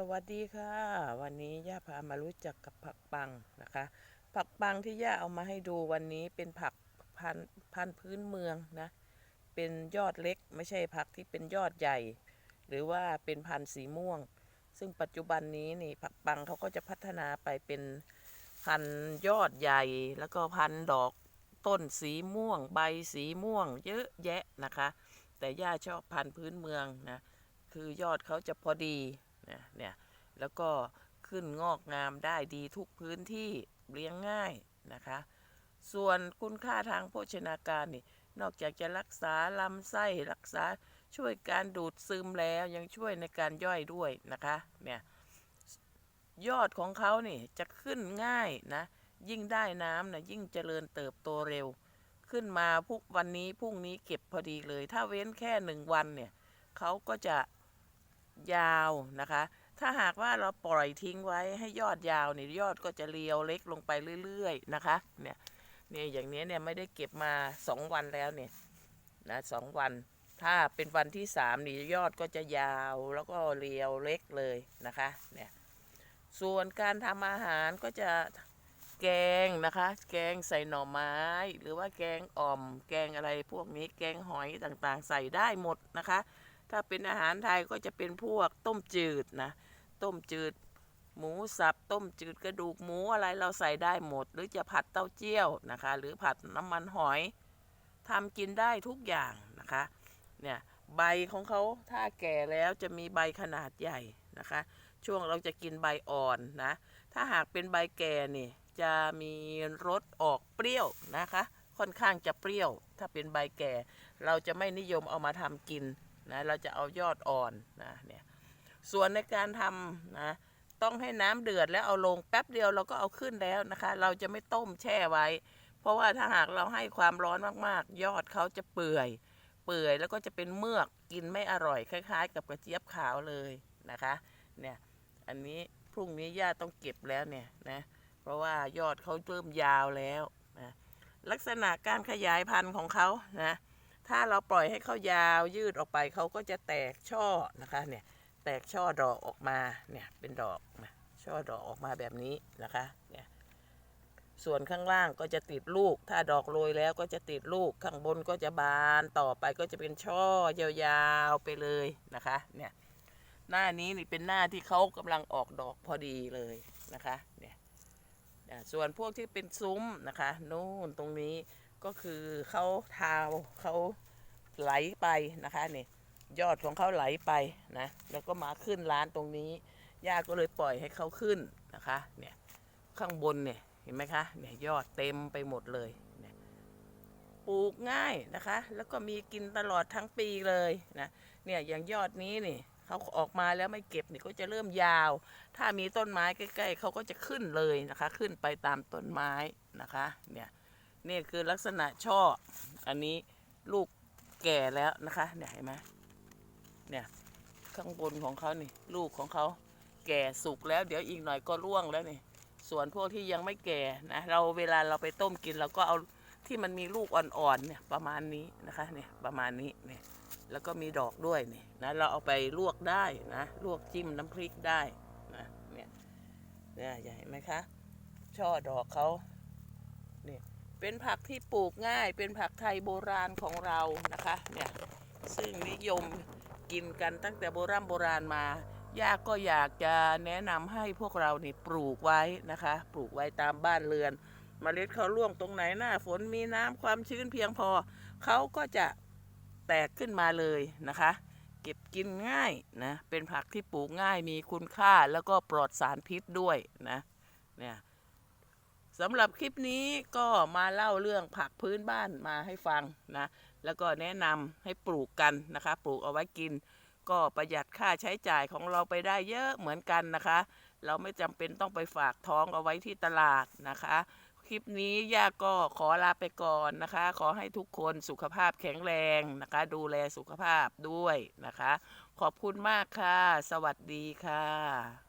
สวัสดีค่ะ วันนี้ย่าพามารู้จักกับผักปังนะคะ ผักปังที่ย่าเอามาให้ดูวันนี้เป็นผักพันพันพื้นเมืองนะ เป็นยอดเล็กไม่ใช่ผักที่เป็นยอดใหญ่ หรือว่าเป็นพันธ์สีม่วง ซึ่งปัจจุบันนี้นี่ผักปังเขาก็จะพัฒนาไปเป็นพันธ์ยอดใหญ่ แล้วก็พันธ์ดอกต้นสีม่วง ใบสีม่วง เยอะแยะนะคะ แต่ย่าชอบพันธ์พื้นเมืองนะคือยอดเขาจะพอดี นะเนี่ยแล้วก็ขึ้นงอกงามได้ดีทุกพื้นที่เลี้ยงง่ายนะคะ ส่วนคุณค่าทางโภชนาการนี่นอกจากจะรักษาลำไส้รักษาช่วยการดูดซึมแล้วยังช่วยในการย่อยด้วยนะคะเนี่ยยอดของเขานี่จะขึ้นง่ายนะ ยิ่งได้น้ำนะยิ่งเจริญเติบโตเร็ว ขึ้นมาพุกวันนี้พรุ่งนี้เก็บพอดีเลย ถ้าเว้นแค่หนึ่งวันเนี่ยเขาก็จะ ยาวนะคะ ถ้าหากว่าเราปล่อยทิ้งไว้ให้ยอดยาวเนี่ยยอดก็จะเรียวเล็กลงไปเรื่อยๆนะคะ เนี่ยเนี่ยอย่างนี้เนี่ยไม่ได้เก็บมาสองวันแล้วเนี่ยนะสองวันถ้าเป็นวันที่สามนี่ยอดก็จะยาวแล้วก็เรียวเล็กเลยนะคะเนี่ยส่วนการทำอาหารก็จะแกงนะคะ แกงใส่หน่อไม้ หรือว่าแกงอ่อม แกงอะไรพวกนี้แกงหอยต่างๆ ใส่ได้หมดนะคะ ถ้าเป็นอาหารไทยก็จะเป็นพวกต้มจืดนะ ต้มจืด หมูสับ ต้มจืดกระดูกหมูอะไรเราใส่ได้หมด หรือจะผัดเต้าเจี้ยวนะคะ หรือผัดน้ำมันหอยทำกินได้ทุกอย่างนะคะ เนี่ยใบของเขาถ้าแก่แล้วจะมีใบขนาดใหญ่นะคะ ช่วงเราจะกินใบอ่อนนะ ถ้าหากเป็นใบแก่นี่จะมีรสออกเปรี้ยวนะคะ ค่อนข้างจะเปรี้ยว ถ้าเป็นใบแก่ เราจะไม่นิยมเอามาทำกิน นะเราจะเอายอดอ่อนนะเนี่ยส่วนในการทำนะต้องให้น้ำเดือดแล้วเอาลงแป๊บเดียวเราก็เอาขึ้นแล้วนะคะ เราจะไม่ต้มแช่ไว้ เพราะว่าถ้าหากเราให้ความร้อนมากๆ ยอดเขาจะเปื่อย เปื่อยแล้วก็จะเป็นเมือกกินไม่อร่อยคล้าย ๆ กับกระเจี๊ยบขาวเลยนะคะเนี่ยอันนี้พรุ่งนี้ย่าต้องเก็บแล้วเนี่ยนะเพราะว่ายอดเขาเริ่มยาวแล้วนะลักษณะการขยายพันธุ์ของเขานะ ถ้าเราปล่อยให้เขายาวยืดออกไปเขาก็จะแตกช่อนะคะเนี่ยแตกช่อดอกออกมาเนี่ยเป็นดอกนะช่อดอกออกมาแบบนี้นะคะเนี่ยส่วนข้างล่างก็จะติดลูก ถ้าดอกโรยแล้วก็จะติดลูกข้างบนก็จะบานต่อไปก็จะเป็นช่อยาวๆไปเลยนะคะเนี่ยหน้านี้นี่เป็นหน้าที่เขากำลังออกดอกพอดีเลยนะคะเนี่ยส่วนพวกที่เป็นซุ้มนะคะนู่นตรงนี้ ก็คือเขาทาวเขาไหลไปนะคะนี่ยยอดของเขาไหลไปนะแล้วก็มาขึ้นร้านตรงนี้ย่าก็เลยปล่อยให้เขาขึ้นนะคะเนี่ยข้างบนเนี่ยเห็นไหมคะเนี่ยยอดเต็มไปหมดเลยเนี่ยปลูกง่ายนะคะ แล้วก็มีกินตลอดทั้งปีเลยนะเนี่ยอย่างยอดนี้นี่เขาออกมาแล้วไม่เก็บนี่ก็จะเริ่มยาว ถ้ามีต้นไม้ใกล้ ๆเขาก็จะขึ้นเลยนะคะ ขึ้นไปตามต้นไม้นะคะเนี่ย นี่คือลักษณะช่อ อันนี้ลูกแก่แล้วนะคะเนี่ยเห็นไหมเนี่ยข้างบนของเขานี่ลูกของเขาแก่สุกแล้ว เดี๋ยวอีกหน่อยก็ร่วงแล้วนี่ส่วนพวกที่ยังไม่แก่นะเราเวลาเราไปต้มกินเราก็เอาที่มันมีลูกอ่อนๆเนี่ยประมาณนี้นะคะเนี่ยประมาณนี้เนี่ยแล้วก็มีดอกด้วยนี่นะเราเอาไปลวกได้นะลวกจิ้มน้ำพริกได้นะเนี่ยเนี่ยเห็นไหมคะช่อดอกเขา เป็นผักที่ปลูกง่าย เป็นผักไทยโบราณของเรานะคะเนี่ยซึ่งนิยมกินกันตั้งแต่โบราณโบราณมาย่าก็อยากจะแนะนำให้พวกเรานี่ปลูกไว้นะคะ ปลูกไว้ตามบ้านเรือนมเมล็ดเขาร่วงตรงไหนหน้า ฝนมีน้ำความชื้นเพียงพอเขาก็จะแตกขึ้นมาเลยนะคะ เก็บกินง่ายนะเป็นผักที่ปลูกง่ายมีคุณค่าแล้วก็ปลอดสารพิษด้วยนะเนี่ย สำหรับคลิปนี้ก็มาเล่าเรื่องผักพื้นบ้านมาให้ฟังนะ แล้วก็แนะนำให้ปลูกกันนะคะ ปลูกเอาไว้กิน ก็ประหยัดค่าใช้จ่ายของเราไปได้เยอะเหมือนกันนะคะ เราไม่จำเป็นต้องไปฝากท้องเอาไว้ที่ตลาดนะคะ คลิปนี้ย่าก็ขอลาไปก่อนนะคะ ขอให้ทุกคนสุขภาพแข็งแรงนะคะ ดูแลสุขภาพด้วยนะคะ ขอบคุณมากค่ะ สวัสดีค่ะ